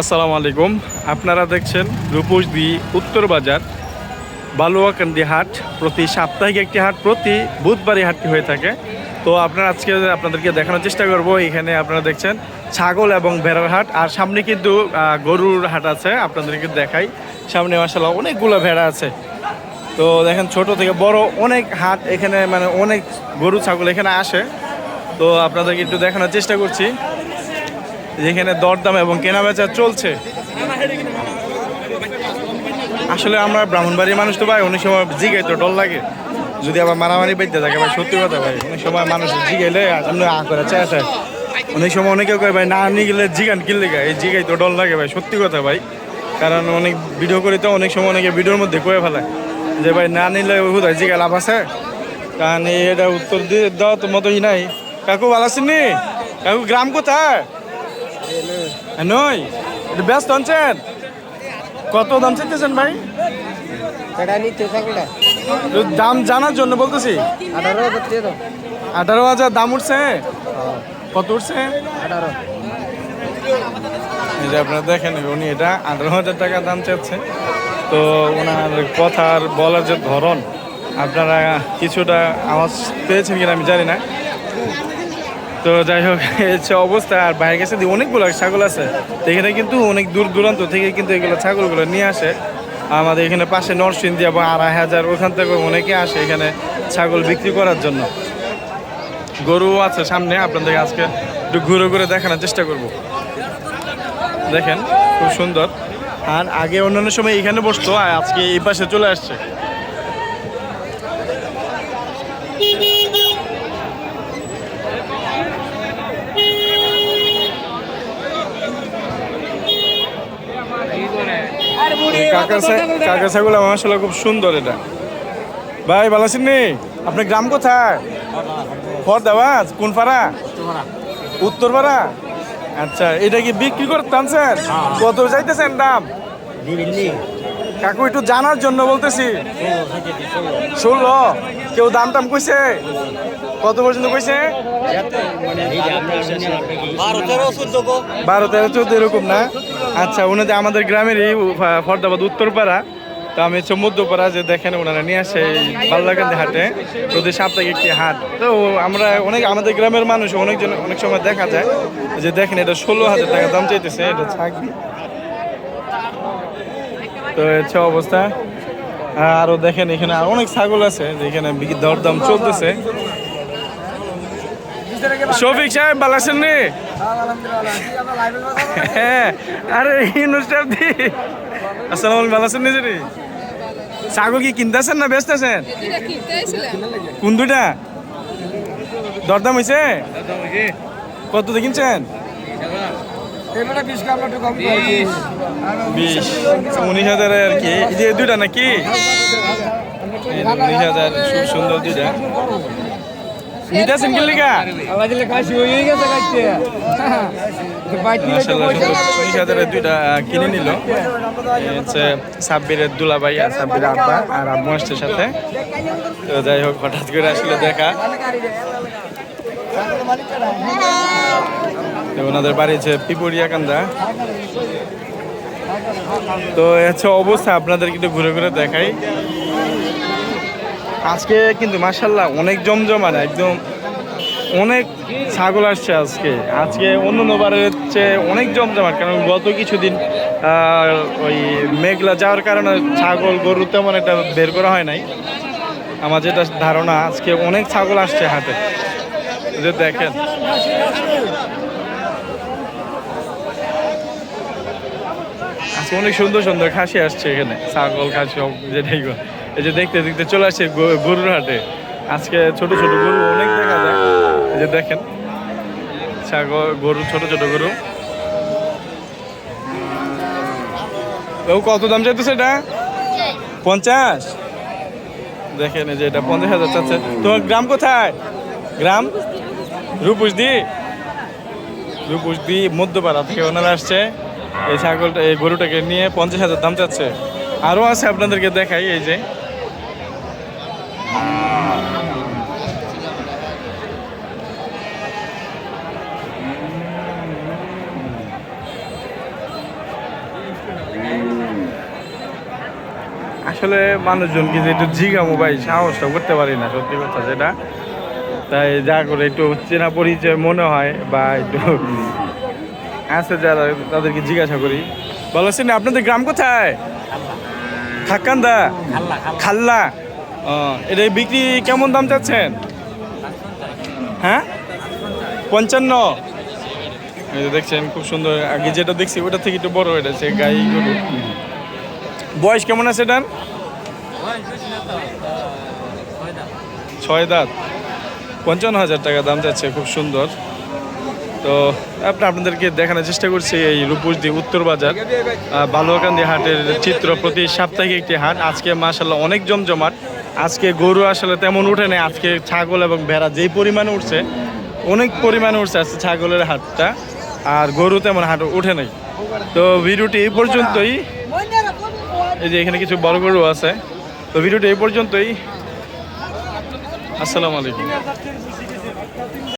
আসসালামু আলাইকুম। আপনারা দেখছেন রূপসদি উত্তর বাজার, বালুয়াকান্দি হাট। প্রতি সাপ্তাহিক একটি হাট, প্রতি বুধবারই হাটটি হয়ে থাকে। তো আপনারা আজকে আপনাদেরকে দেখানোর চেষ্টা করব। এখানে আপনারা দেখছেন ছাগল এবং ভেড়ার হাট। আর সামনে কিন্তু গরুর হাট আছে, আপনাদেরকে দেখাই। সামনে মাসাল্লাহ অনেকগুলো ভেড়া আছে। তো দেখেন ছোট থেকে বড় অনেক হাট এখানে মানে অনেক গরু, ছাগল এখানে আসে। তো আপনাদেরকে একটু দেখানোর চেষ্টা করছি। যেখানে দরদাম এবং কেনাবেচা চলছে। আসলে আমরা ব্রাহ্মণবাড়ির মানুষ তো ভাই, অনেক সময় জিগাই তো ডল লাগে। যদি আবার মারামারি বেঁধে থাকে ভাই, সত্যি কথা ভাই, অনেক সময় মানুষ জিগাইলে এমনি আ করে চায় অনেক সময় অনেকে কয় ভাই, না নিয়ে গেলে জিগান কিনলে গায়ে এই জিগাই তো ডল লাগে ভাই, সত্যি কথা ভাই। কারণ অনেক ভিডিও করি তো অনেক সময় অনেকে ভিডিওর মধ্যে কয়ে ফেলায় যে ভাই, না নিলে হুদায় জিগা লাভ আছে? কারণ এটা উত্তর দিয়ে দেওয়া তো মতোই নাই। কাকু ভালো আছেন? কাকু, গ্রাম কোথায়? নই এটা ব্যস্ত আনছেন? কত দাম চাইতেছেন ভাই? দাম জানার জন্য বলতেছি। আঠারো আঠারো হাজার দাম উঠছে? কত উঠছে? আঠারো। এই যে আপনারা দেখেন উনি এটা আঠারো হাজার টাকা দাম চাচ্ছে। তো ওনার কথার বলার যে ধরন আপনারা কিছুটা আওয়াজ পেয়েছেন কিনা আমি জানি না। তো যাই হোক, হচ্ছে অবস্থা। আর বাইরে কাছে দিয়ে অনেকগুলো ছাগল আছে। এখানে কিন্তু অনেক দূর দূরান্ত থেকে কিন্তু এগুলো ছাগলগুলো নিয়ে আসে। আমাদের এখানে পাশে নরসিংদী বা আড়াই হাজার, ওখান থেকে অনেকে আসে এখানে ছাগল বিক্রি করার জন্য। গরু আছে সামনে, আপনাদেরকে আজকে একটু ঘুরে ঘুরে দেখানোর চেষ্টা করব। দেখেন, খুব সুন্দর। আর আগে অন্যান্য সময় এখানে বসতো, আর আজকে এই পাশে চলে আসছে। কাকা কাকা ছাগল আমার আসলে খুব সুন্দর এটা। ভাই ভালো আছেন নি? আপনার গ্রাম কোথায়? ফরদাবাজ কোন পাড়া? উত্তর পাড়া আচ্ছা এটা কি বিক্রি করতে আনছেন? কত চাইতেছেন দাম? কাকু একটু জানার জন্য বলতেছি। ষোলো কেউ দাম টাম কইছে? কত পর্যন্ত কইছে? বারো তেরো চোদ্দ বারো তেরো চোদ্দ এরকম না? আচ্ছা ওনাদের আমাদের গ্রামেরই ফরদাবাদ উত্তরপাড়া। তো আমি হচ্ছে মধ্যপাড়া যে দেখেন ওনারা নিয়ে আসে এই বাল্লাকান্দি হাটে। ওদের সাপ্তাহিক একটি হাট। তো আমরা অনেক, আমাদের গ্রামের মানুষ অনেকজন, অনেক সময় দেখা যায় যে দেখেন এটা ষোলো হাজার টাকা দাম চাইতেছে, এটা ছাগি তো হচ্ছে অবস্থা। আরও দেখেন এখানে অনেক ছাগল আছে, যেখানে দরদাম চলতেছে। শফিক সাহেব, ভালো আছেন নি হ্যাঁ আরে ইউনুস্টার দি। আসসালামু ভালো আছেন নিজে রে? ছাগল কি কিনতেছেন না বেচতেছেন কোন দুইটা? দরদাম হয়েছে কত কিনছেন? বিশ, উনিশ হাজার আর কি। এই যে দুইটা নাকি? উনিশ হাজার সুন্দর দুইটা। কি লিগা আবার দিলে কাশি হয়ে গেছে কাটতে দুইটা কিনে নিল। হচ্ছে সাব্বিরের দুলাভাই আর সাব্বিরের আব্বা আর আম্মু আসছে সাথে। তো যাই হোক হঠাৎ করে আসলে দেখা। ওনাদের বাড়ি হচ্ছে পিপুরিয়া কান্দা তো হচ্ছে অবস্থা আপনাদের কিন্তু ঘুরে ঘুরে দেখাই। আজকে কিন্তু মাসাল্লাহ অনেক জমজমান একদম অনেক ছাগল আসছে আজকে। আজকে অন্য বারের চেয়ে অনেক জমজমাট, কারণ গত কিছুদিন ওই মেঘলা যাওয়ার কারণে ছাগল, গরু তেমন একটা বের করা হয় নাই। আমার যেটা ধারণা, আজকে অনেক ছাগল আসছে হাটে। যে দেখেন। আজকে অনেক সুন্দর সুন্দর খাসি আসছে এখানে, ছাগল, খাসি যেটাই। এই যে দেখতে দেখতে চলে আসছে গ- গরুর হাটে। আজকে ছোট ছোট গরু অনেক দেখা যায়। এই যে দেখেন গরু, ছোট ছোট গরু। ও কত দাম চাইতেছে এটা? পঞ্চাশ। দেখেন এই যে এটা পঞ্চাশ হাজার চাচ্ছে। তোমার গ্রাম কোথায়? গ্রাম? রূপুসদি। রূপুসদি মধ্যপাড়া থেকে ওনারা আসছে। এই ছাগলটা, এই গরুটাকে নিয়ে পঞ্চাশ হাজার দাম চাচ্ছে। আরও আছে আপনাদেরকে দেখাই, এই যে। আসলে মানুষজনকে যে একটু জিগামো ভাই সাহসটা করতে পারি না সত্যি কথা যেটা। তাই যা করে একটু চেনা পরিচয় মনে হয় বা একটু আছে যারা তাদেরকে জিজ্ঞাসা করি। বলছেন আপনাদের গ্রাম কোথায়? খাক্কান্দা খাল্লা। এটা বিক্রি কেমন দাম চাচ্ছেন? হ্যাঁ? পঞ্চান্ন? এই যে দেখছেন, খুব সুন্দর। আগে যেটা দেখছি, ওটা থেকে একটু বড় এটা, সে গাই গরু। বয়স কেমন আছে এটার? ছয় দাঁত। পঞ্চান্ন হাজার টাকা দাম যাচ্ছে, খুব সুন্দর। তো আপনি আপনাদেরকে দেখানোর চেষ্টা করছি এই রূপসদি উত্তর বাজার বালুয়াকান্দি হাটের চিত্র প্রতি সাপ্তাহিক একটি হাট। আজকে মাসাল্লাহ অনেক জমজমাট। আজকে গরু আসলে তেমন উঠে নেই, আজকে ছাগল এবং ভেড়া যেই পরিমাণে উঠছে, অনেক পরিমাণে উঠছে আজকে ছাগলের হাটটা, আর গরু তেমন হাট উঠে নেই। তো ভিডিওটি এই পর্যন্তই। এই যে এখানে কিছু বড় গরু আছে। তো ভিডিওটি এই পর্যন্তই। আসসালামু আলাইকুম।